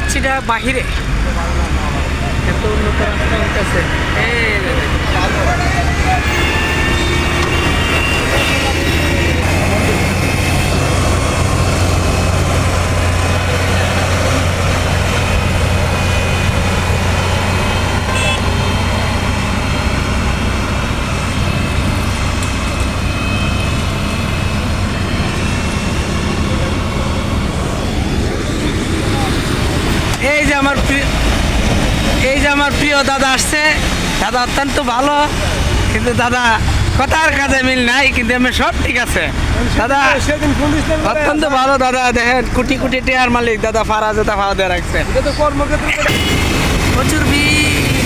আসছিটা বাহিরে। এত উন্নত রাস্তা হইতেছে এই রে রে। এই যে আমার এই যে আমার প্রিয় দাদা আসছে দাদা অত্যন্ত ভালো কিন্তু দাদা কথার কাজে মিল নাই কিন্তু আমি সব ঠিক আছে। দাদা অত্যন্ত ভালো দাদা দেখেন কোটি কোটি টিয়ার মালিক দাদা ফারা জেতা ফাওয়া দিয়ে রাখছে। প্রচুর ভিড়।